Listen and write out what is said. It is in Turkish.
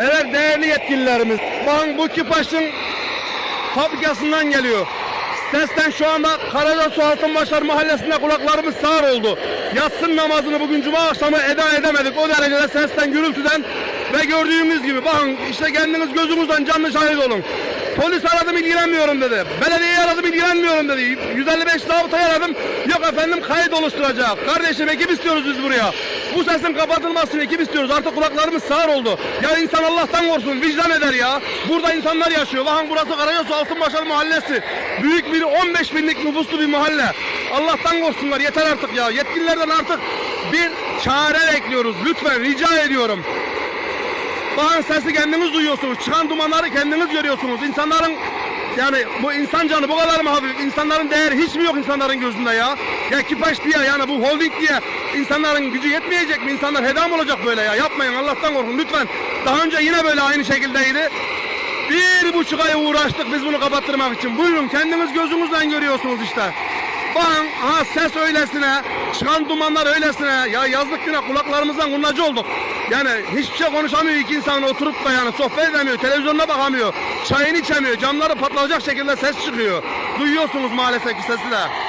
Evet değerli yetkililerimiz. Bakın bu Kipaş'ın fabrikasından geliyor. Sesten şu anda Karacasu Altınbaşlar mahallesinde kulaklarımız sağır oldu. Yatsın namazını bugün cuma akşamı eda edemedik. O derecede sesten, gürültüden ve gördüğümüz gibi bakın işte kendiniz gözünüzden canlı şahit olun. Polis aradım ilgilenmiyorum dedi. Belediyeyi aradım ilgilenmiyorum dedi. 155 zabıtayı aradım. Yok efendim kayıt oluşturacak. Kardeşim ekip istiyoruz biz buraya. Bu sesin kapatılmasını ekip istiyoruz. Artık kulaklarımız sağır oldu. Ya insan Allah'tan korksun vicdan eder ya. Burada insanlar yaşıyor. Bakın burası Karacasu Altınbaşar Mahallesi. Büyük bir 15 binlik nüfuslu bir mahalle. Allah'tan korksunlar yeter artık ya. Yetkililerden artık bir çare bekliyoruz. Lütfen rica ediyorum. Bakın sesi kendiniz duyuyorsunuz. Çıkan dumanları kendiniz görüyorsunuz. İnsanların yani bu insan canı bu kadar mı hafif? İnsanların değeri hiç mi yok insanların gözünde ya? Ya Kipaş diye yani bu holding diye insanların gücü yetmeyecek mi? İnsanlar hedam olacak böyle ya. Yapmayın Allah'tan korkun lütfen. Daha önce yine böyle aynı şekildeydi. Bir buçuk ay uğraştık biz bunu kapattırmak için. Buyurun kendiniz gözünüzden görüyorsunuz işte. Bakın ha ses öylesine, çıkan dumanlar öylesine. Ya yazlık güne kulaklarımızdan kurnacı olduk. Yani hiçbir şey konuşamıyor iki insan oturup da yani sohbet edemiyor, televizyonuna bakamıyor, çayını içemiyor, camları patlayacak şekilde ses çıkıyor. Duyuyorsunuz maalesef ki sesi de.